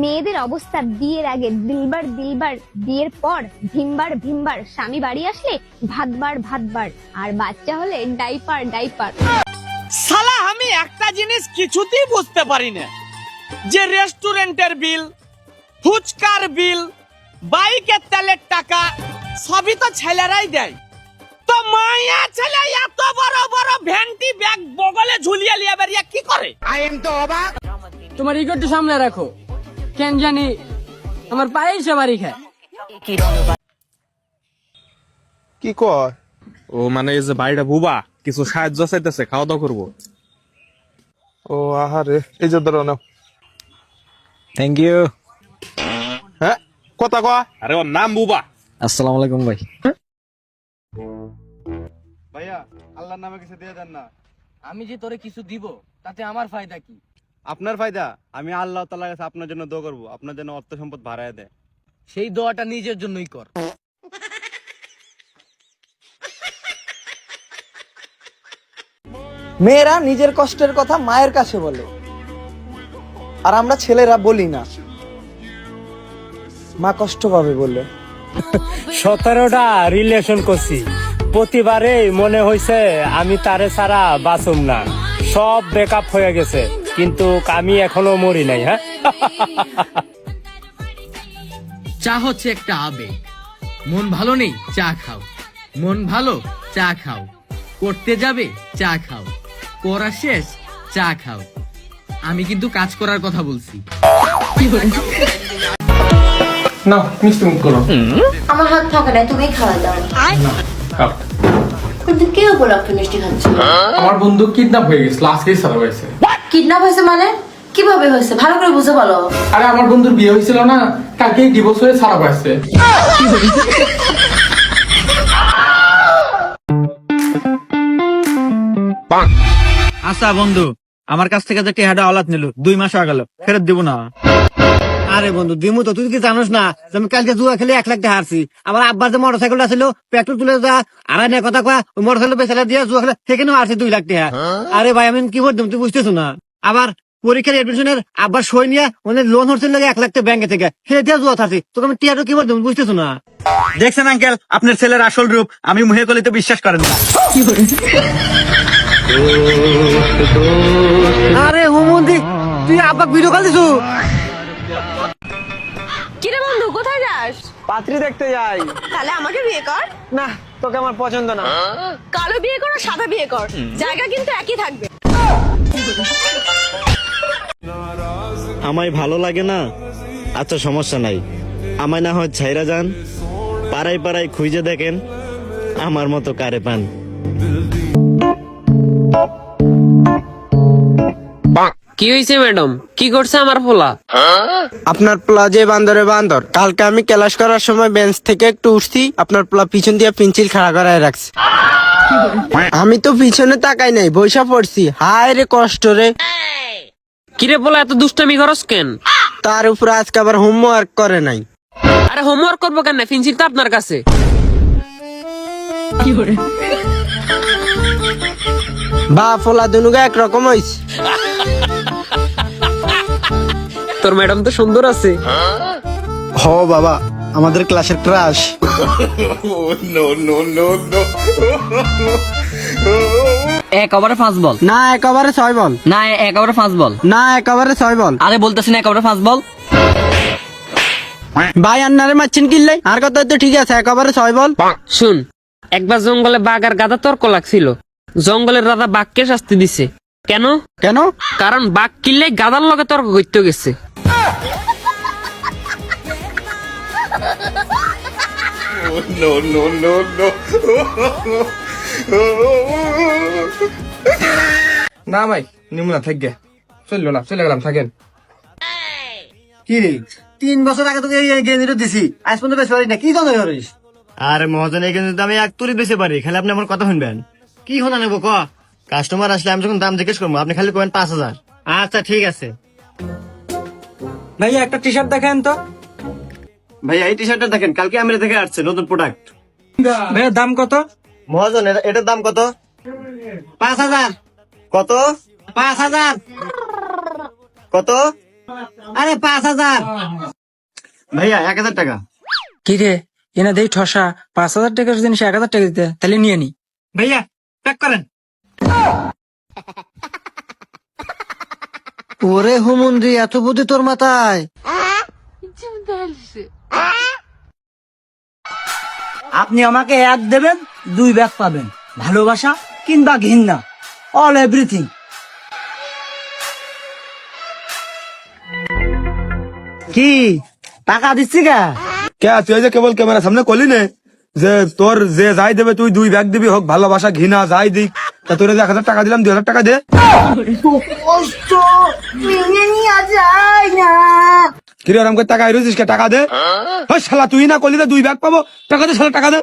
মেয়েদের অবস্থা বিয়ের আগে দিলবার দিলবার বিয়ের পর ভিমবার ভিমবার। স্বামী বাড়ি আসলে ভাতবার ভাতবার আর বাচ্চা হলে ডাইপার ডাইপার। সালা আমি একটা জিনিস কিছুতেই বুঝতে পারি না যে রেস্টুরেন্টের বিল ফুচকার বিল বাইকের তেলের টাকা সবই তো ছেলেরাই দেয়। তো মাইয়া ছেলে এত বড় বড় ভ্যান্টি ব্যাগ বগলে ঝুলিয়ে লিয়ে বেরিয়ে কি করে? আই এম তো অবাক তোমার ইগো একটু সামনে রাখো। কেন জানি আমার পায়ে সে বাড়ি খায়। কি কয় ও মানে এই যে বাড়িটা বুবা কিছু সাহায্য চাইতেছে খাওয়া দাওয়া করব। ও আহারে এই যে ধরো নাও। থ্যাংক ইউ হ্যাঁ কথা কয়। আরে ওর নাম বুবা। আসসালামু আলাইকুম ভাই। ভাইয়া আল্লাহর নামে কিছু দিয়ে দেন না। আমি যে তোরে কিছু দিব তাতে আমার ফায়দা কি? আপনার ফায়দা? আমি আল্লাহ তাআলার কাছে আপনার জন্য দোয়া করব। আপনার জন্য অর্থ সম্পদ বাড়ায় দেয়। সেই দোয়াটা নিজের জন্যই কর। মেয়েরা নিজের কষ্টের কথা মায়ের কাছে বলে। আর আমরা ছেলেরা বলি না। মা কষ্ট পাবে বলে। সতেরোটা রিলেশন করছি। প্রতিবারে মনে হয়েছে আমি তারে ছাড়া বাঁচুম না। সব ব্রেকআপ হয়ে গেছে। কিন্তু আমি এখনও মরি নাই হ্যাঁ? চা হচ্ছে একটা আবেগ। মন ভালো নেই চা খাও। মন ভালো চা খাও। করতে যাবে চা খাও। করা শেষ চা খাও। আমি কিন্তু কাজ করার কথা বলছি। না মিষ্টি মুখ করো। আমার হাত থাকে না তুমি খাওয়া দাও। কিন্তু কে উপলক্ষে মিষ্টি খাচ্ছ? আমার বন্ধু কিডন্যাপ হয়ে গেছিল আজকেই সারা হয়েছে। কিডন্যাপ হয়েছে মানে? কীভাবে হয়েছে? ভালো করে বুঝে বলো। আরে আমার বন্ধুর বিয়ে হয়েছিল না কালকেই ডিভোর্স হয়ে সারা পাইছে। আচ্ছা বন্ধু আমার কাছ থেকে যে টেহাটা আলাদ নিল দুই মাস আগে ফেরত দিব না। আরে বন্ধু দিমু তো তুই কি জানোস না আমি কালকে জুয়া খেলে এক লাখ টাকা হারছি। আমার আব্বার যে মোটর সাইকেলটা ছিল পেট্রোল তুলে যা আড়াই না কথা কয়া ওই মোটর সাইকেল বেচালা দিয়ে জুয়া খেলে সেখানেও হারছি দুই লাখ টাকা। আরে ভাই আমি কি বলতাম তুই বুঝতেছো না? আবার পরীক্ষার এডমিশনের আব্বার সই নিয়ে ওদের লোন হচ্ছে লাগে এক লাখ টাকা ব্যাংকে থেকে। সে দিয়ে জুয়া থাকছি তোকে আমি টিয়াটা কি বলতাম বুঝতেছো না? দেখছেন আঙ্কেল আপনার ছেলের আসল রূপ আমি মুহে কলিতে বিশ্বাস করেন না। আরে হুমন্দি তুই আব্বাক ভিডিও কল দিছু? বন্ধু কোথায় যাস? পাত্রী দেখতে যাই। তাহলে আমাকে বিয়ে কর। না তোকে আমার পছন্দ না। কালো বিয়ে কর আর সাদা বিয়ে কর। জায়গা কিন্তু একই থাকবে। আমায় ভালো লাগে না? আচ্ছা সমস্যা নাই। আমায় না হয় ছাইরা যান। পাড়ায় পাড়ায় খুঁজে দেখেন। আমার মতো কারে পান। কি হয়েছে ম্যাডাম? কি করছে আমার ফোলা আপনার প্লা যে বান্দরে বান্দর কালকে আমি ক্লাস করার সময় বেঞ্চ থেকে একটু উঠছি আপনার প্লা পিছন দিয়ে পেন্সিল খাড়া করায় রাখছি। আমি তো পিছনে তাকাই নাই বৈশা পড়ছি। হায় রে কষ্ট রে। কিরে বলা এত দুষ্টামি খরচ কেন? তার উপর আজকে আবার হোমওয়ার্ক করে নাই। আরে হোমওয়ার্ক করব কেন? ফিনসিল তো আপনার কাছে। বা ফোলা দুনুগা একরকম হইছে। তোর ম্যাডাম তো সুন্দর আছে। হ বাবা আমাদের ক্লাসের ক্রাশ। এক ওভারে পাঁচ বল না একেবারে ছয় বল। না এক ওভারে পাঁচ বল না একেবারে ছয় বল। আরে বলতেছি না এক ওভারে পাঁচ বল ভাই আন্নারে মারছেন কিনলে আর কথা তো ঠিক আছে একেবারে ছয় বল। শুন একবার জঙ্গলে বাঘ আর গাদা তর্ক লাগছিল। জঙ্গলের রাজা বাঘকে শাস্তি দিছে। কেন? কেন? কারণ বাঘ কিনলে গাদার লগে তর্ক করতে গেছে। না ভাই নিমু না থাক গে। চলল না চলে গেলাম থাকেন। কি রে? তিন বছর আগে তোকে এই গেঞ্জিটা দিছি আজ পর্যন্ত বেশ পারি না কি কথা করিস আরে মহাজন এই কিন্তু আমি এক তুলি বেশি পারি খালি আপনি আমার কথা শুনবেন। কি হনা নেব ক? কাস্টমার আসলে আমি যখন দাম জিজ্ঞেস করব আপনি খালি কবেন পাঁচ হাজার। আচ্ছা ঠিক আছে। ভাইয়া একটা টি শার্ট দেখেন তো। ভাই এই টি শার্টটা দেখেন কালকে আমি দেখে আসছে নতুন প্রোডাক্ট ভাইয়া দাম কত? মহাজন এটার দাম কত? পাঁচ হাজার। কত? পাঁচ হাজার। কত? আরে পাঁচ হাজার। ভাইয়া এক হাজার টাকা। কি রে? এনা দেই ঠসা। পাঁচ হাজার টাকার জিনিস এক হাজার টাকা দিতে। তাহলে নিয়ে নি। ভাইয়া প্যাক করেন। ওরে হুমুন্দি এত বুদ্ধি তোর মাথায়। আপনি আমাকে এক দেবেন দুই ব্যাগ পাবেন। ভালোবাসা কিংবা ঘৃণা অল এভরিথিং কি? টাকা দিচ্ছি গা কে তুই যে কেবল ক্যামেরা সামনে করলি নে যে তোর যে যাই দেবে তুই দুই ব্যাগ দিবি হোক ভালোবাসা ঘৃণা যাই দিক। তা তোর এক হাজার টাকা দিলাম দুই হাজার টাকা দে। কিরে ওরম করে টাকা আইরছিস টাকা দে। ওই শালা তুই না করলি দুই ব্যাগ পাবো। টাকা দে শালা টাকা দে।